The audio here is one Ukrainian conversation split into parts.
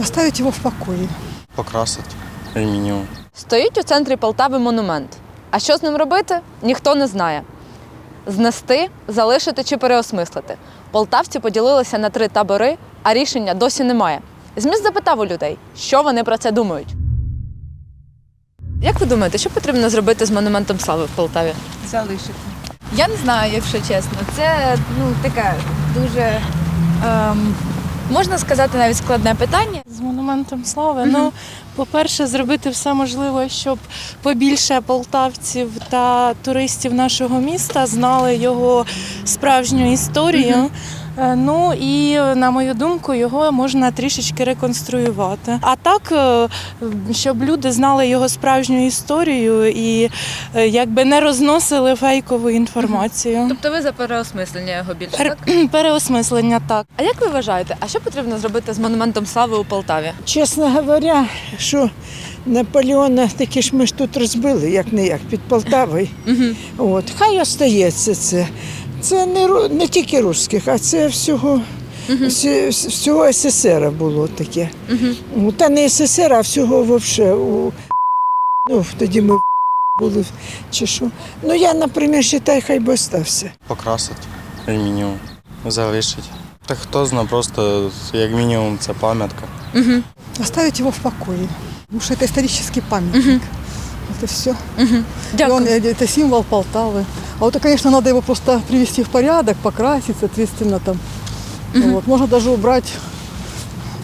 Оставить его в покое. Покрасить алюмінієм. Стоїть у центрі Полтави монумент. А що з ним робити, ніхто не знає. Знести, залишити чи переосмислити. Полтавці поділилися на три табори, а рішення досі немає. Зміст запитав у людей, що вони про це думають. Як ви думаєте, що потрібно зробити з монументом слави в Полтаві? залишити. Я не знаю, якщо чесно. Це ну таке дуже ем, можна сказати навіть складне питання. З монументом слави. Ну, по-перше, зробити все можливе, щоб побільше полтавців та туристів нашого міста знали його справжню історію. Е, Ну і на мою думку, його можна трішечки реконструювати. А так, е, щоб люди знали його справжню історію і е, якби не розносили фейкову інформацію. Тобто ви за переосмислення його більше, Пер- так? Переосмислення так. А як ви вважаєте, а що потрібно зробити з монументом слави у Полтаві? Чесно говоря, що Наполеона таки ж ми ж тут розбили, як не як під Полтавою. От. Хай остається це. Це не, ру- не тільки русських, а це всього, всі- всього СССР було таке. Ну, Та не СССР, а всього взагалі. У, ну, тоді ми були чи що. Ну я, наприклад, вважаю, хай би остався. Покрасить алюмінієм. Залишить. Та хто знає, просто як мінімум це пам'ятка. Оставить его в покое. Потому что это исторический памятник. Это все. И он, э, это символ Полтавы. А вот, конечно, надо его просто привести в порядок, покрасить, соответственно, там. Вот. Можно даже убрать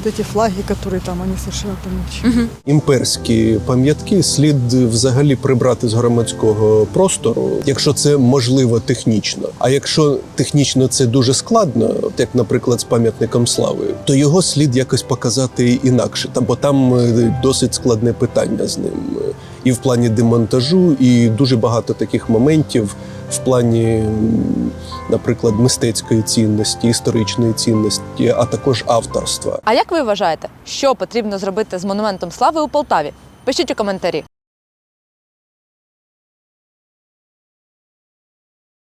вот эти флаги, которые там, они совершенно там к імперські пам'ятки слід взагалі прибрати з громадського простору, якщо це можливо технічно. А якщо технічно це дуже складно, от як, наприклад, з пам'ятником слави, то його слід якось показати інакше. Там, бо там е, досить складне питання з ним. І в плані демонтажу, і дуже багато таких моментів в плані, наприклад, мистецької цінності, історичної цінності, а також авторства. А як ви вважаєте, що потрібно зробити з монументом слави у Полтаві? Пишіть у коментарі.